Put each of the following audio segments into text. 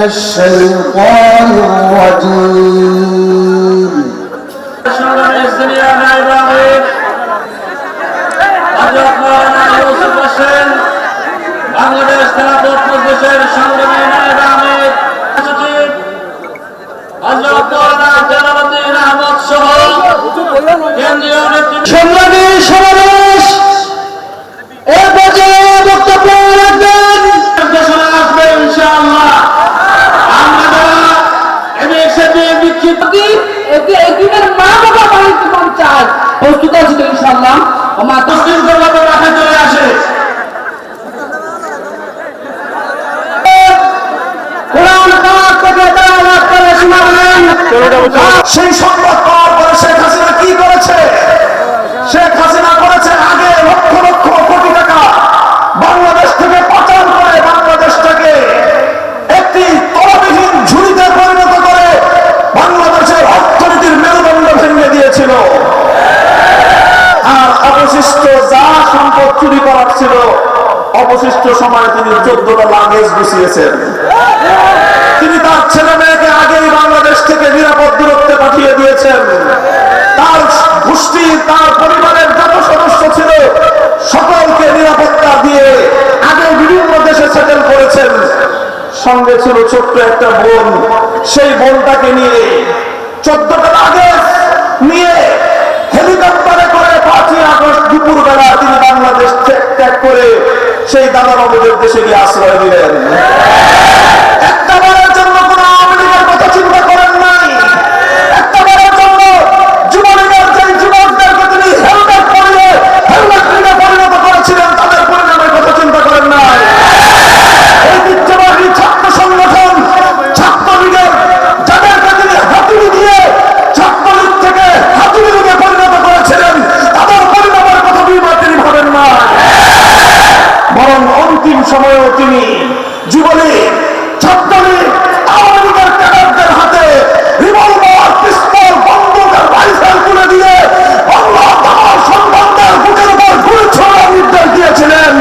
الشيطان الرجيم সংগ্রামী সিনিয়র নায়েব আমির হযরত মাওলানা ইউসুফ হোসেন বাংলাদেশ খেলাফত মজলিসের সংগ্রামী নায়েব আমির সচিব হযরত মাওলানা জালালউদ্দিন আহমদ সহ কেন্দ্রীয় নেতৃত্ব সংগ্রামী সমাবেশ গুছিয়েছেন তিনি তার ছেলে মেয়েকে আগেই বাংলাদেশ থেকে নিরাপদ দূরত্বে পাঠিয়ে দিয়েছেন। তার গোষ্ঠী, তার পরিবারের যত সদস্য ছিল, সকলকে নিরাপত্তা দিয়ে আগে বিভিন্ন দেশে সেটেল করেছেন। সঙ্গে ছিল ছোট্ট একটা বোন। সেই বোনটাকে নিয়ে চোদ্দটা আগে নিয়ে হেলিকপ্টারে করে পাঁচই আগস্ট দুপুর বেলা তিনি বাংলাদেশ ত্যাগ করে সেই দাদা বাবুদের দেশে গিয়ে আশ্রয় দিলেন একটা বারের জন্য কোন আওয়ামী লীগের কথা চিন্তা করেন নাই একটা বারের জন্য যুবলীগের যে যুবকদেরকে তিনি হেলমেট পরিয়ে হেলমেট কিনে পরিণত করেছিলেন তাদের পরিণামের কথা চিন্তা করেন নাই এই বিদ্যমানী ছাত্র সংগঠন ছাত্রলীগের যাদেরকে তিনি হাতুড়ি দিয়ে ছাত্রলীগ থেকে হাতুড়ি লীগে পরিণত করেছিলেন তাদের পরিণামের কথা দুইবার তিনি ভাবেন না বরং অন্তিম সময়েও তিনি যুবলীগ ছাত্রলীগ আওয়ামী লীগের ক্যাডারদের হাতে রিভলভার পিস্তল বন্দুক আর রাইফেল তুলে দিয়ে বাংলা আমার সন্তানদের বুকের উপর গুলি ছোড়ার নির্দেশ দিয়েছিলেন।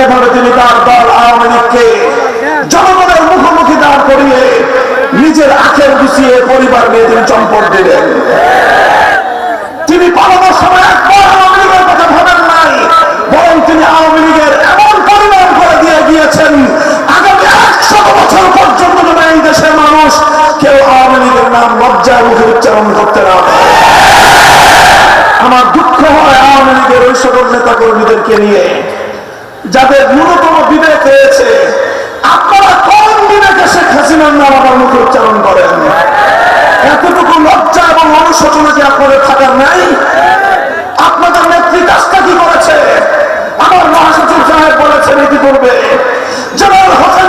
এভাবে তিনি তার দল আওয়ামী লীগকে জনগণের মুখোমুখি দাঁড় করিয়ে নিজের পরিবার নিয়ে তিনি চম্পট দিলেন। নাম মুখে উচ্চারণ করতে না। আমার দুঃখ হয় আওয়ামী লীগের ওই সকল নেতা কর্মীদেরকে নিয়ে। যাদের ন্যূনতম বিবেক রয়েছে, আপনারা কোন বিবেকে শেখ হাসিনার নাম আমার মুখে উচ্চারণ করেন? এতটুকু লজ্জা এবং অনুশোচনা যে আপনাদের থাকার নাই? আপনাদের নেত্রী কাজটা কি করেছে? আমার মহাসচিব সাহেব বলেছেন ইতিপূর্বে, জেনারেল হোসেন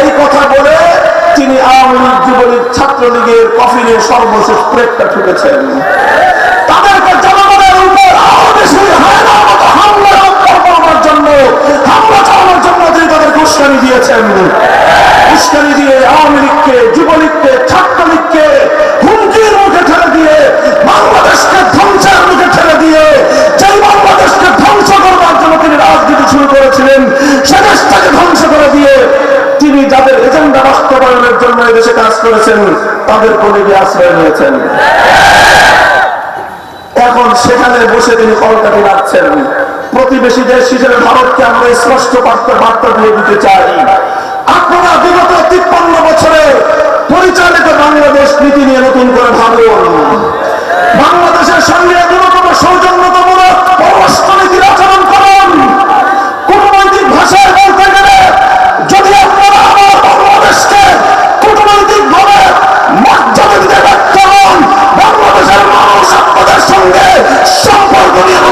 এই কথা বলে তিনি আওয়ামী লীগ যুবলীগ ছাত্রলীগের কফিনে সর্বশেষ প্রেকটা ঠুকেছেন। তাদেরকে জনগণের উপর আরও বেশি হামলা জন্য, হামলা চালানোর জন্য তিনি তাদের উস্কানি দিয়েছেন। উস্কানি দিয়ে আওয়ামী লীগকে, যুবলীগকে, ছাত্রলীগকে আশ্রয় নিয়েছেন। এখন সেখানে বসে তিনি কলকাতি রাখছেন প্রতিবেশী দেশ হিসেবে ভারতকে আমরা স্পষ্ট বার্তা বার্তা দিয়ে দিতে চাই। আপনারা বিগত তিপ্পান্ন বছরে পরিচালিত বাংলাদেশ নীতি নিয়ে নতুন করে ভাবুন। বাংলাদেশের সঙ্গে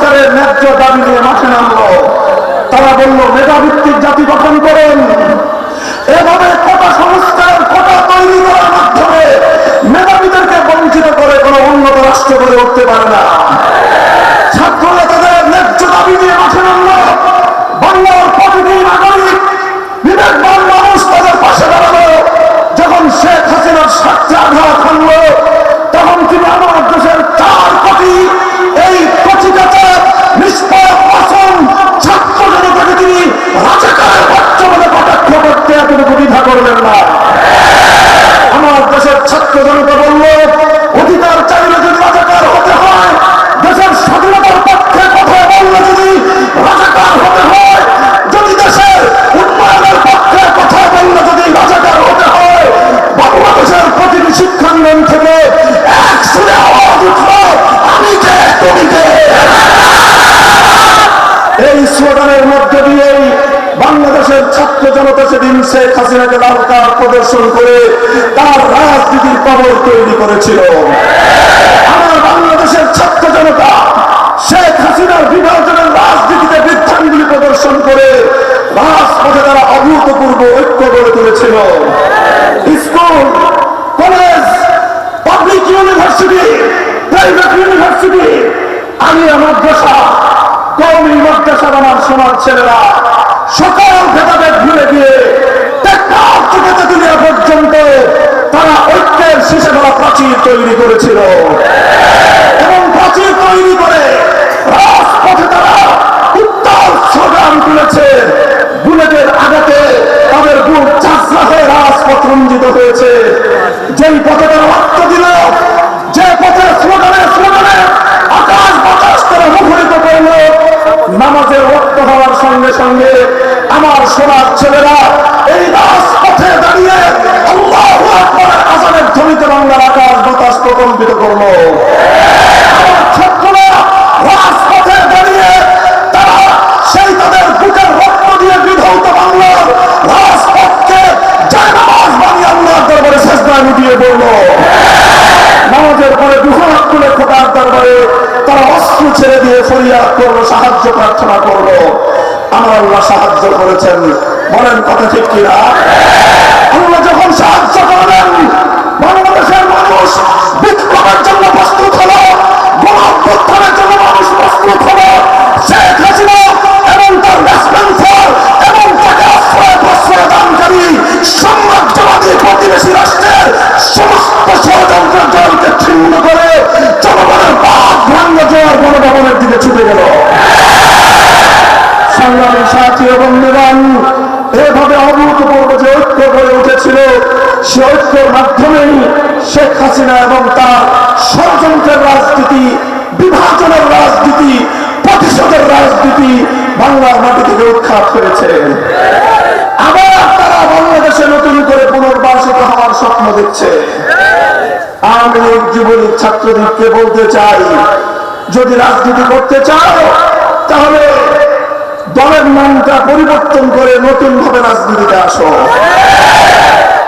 সংস্কারের ন্যায্য দাবি নিয়ে মাঠে নামলো। তারা বলল, মেধাভিত্তিক জাতি গঠন করেন। এভাবে কোটা সংস্কারের কোটা তৈরি করার মাধ্যমে মেধাবীদেরকে বঞ্চিত করে কোনো উন্নত রাষ্ট্র গড়ে উঠতে পারে না। ছাত্ররা ন্যায্য দাবি নিয়ে মাঠে নামলো। বাংলার প্রতিটি নাগরিক বিবেকবান মানুষ তাদের পাশে দাঁড়াল। যখন শেখ হাসিনার স্বার্থে আঘাত হানলো প্রদর্শন করে তার রাজনীতির কবর তৈরি করেছিল। আমার বাংলাদেশের ছাত্র জনতা শেখ হাসিনার বিভাজনের রাজনীতিতে বৃদ্ধাঙ্গুলি প্রদর্শন করে রাজপথে তারা অভূতপূর্ব ঐক্য গড়ে তুলেছিল। School, college public university private university আমি আমার দেশা কৌমি মাদ্রাসার আমার সমাজ ছেলেরা সকল ভেদাভেদ ভুলে গিয়ে টেকনাফ দুনিয়া পর্যন্ত তারা ঐক্যের শেষে বলা প্রাচীর তৈরি করেছিল। এবং প্রাচীর তৈরি করে রাজপথে তারা লুটিয়ে বলল। নামাজের পরে দুহাত তুলে খোদার দরবারে তারা অস্ত্র ছেড়ে দিয়ে ফরিয়াদ করল, সাহায্য প্রার্থনা করল। আমার আল্লাহ সাহায্য করেছেন। বলেন কথা ঠিক কিনা? আল্লাহ যখন সাহায্য হাসিনা এবং তার ষড়যন্ত্রের রাজনীতি, বিভাজনের রাজনীতি, প্রতিশোধের রাজনীতি বাংলার মাটি থেকে উৎখাত করেছে। আবার তারা বাংলাদেশে নতুন করে পুনর্বাসিত হওয়ার স্বপ্ন দেখছে। লীগ যুবলীগ ছাত্রলীগকে বলতে চাই, যদি রাজনীতি করতে চাও, তাহলে দলের নামটা পরিবর্তন করে নতুন ভাবে রাজনীতিতে আসো।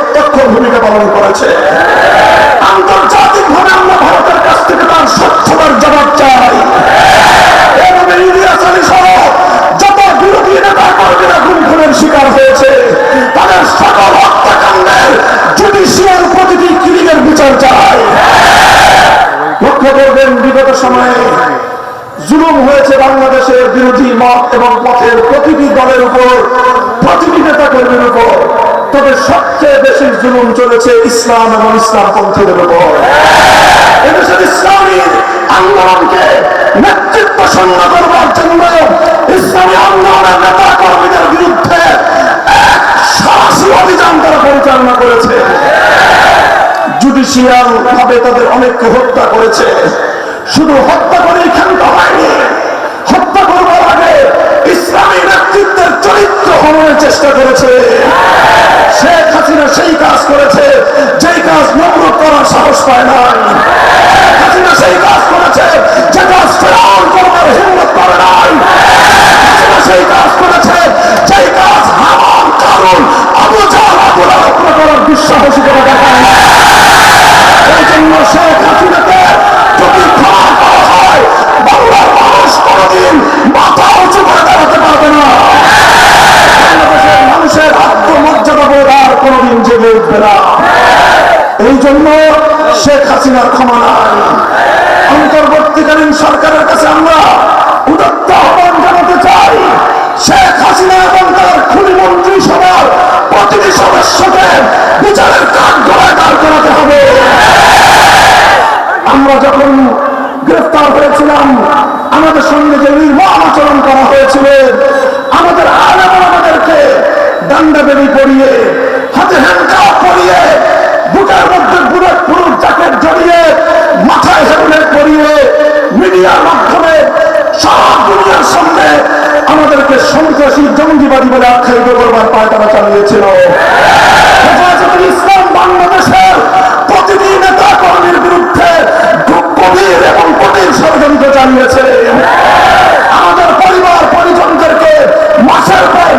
প্রত্যক্ষ ভূমিকা পালন করেছে। আন্তর্জাতিক ভাবে আমরা ভারতের কাছ থেকে তার স্বচ্ছতার জবাব চাই। বাংলাদেশের বিরোধী মত এবং পথের প্রতিটি দলের উপর, প্রতিটি নেতা কর্মীর উপর। তবে সবচেয়ে বেশি জুলুম চলেছে ইসলাম এবং ইসলাম পন্থীদের উপর। এদেশের ইসলামী আন্দোলনকে নেতৃত্ব শূন্য করবার জন্য ইসলামী আন্দোলনের নেতা কর্মীদের বিরুদ্ধে অভিযান তারা পরিচালনা করেছে। জুডিশিয়াল ভাবে তাদের অনেককে হত্যা করেছে। শুধু হত্যা করে ক্ষান্ত হয়নি দায়িত্ব হননের চেষ্টা করেছে। শেখ হাসিনা সেই কাজ করেছে, যেই কাজ নমরুদ করার সাহস পায় নাই। হাসিনা সেই কাজ করেছে যে কাজ ফেরাউন হিম্মত করে নাই। সেই আমাদের পরিবার পরিজনদেরকে মাসের পর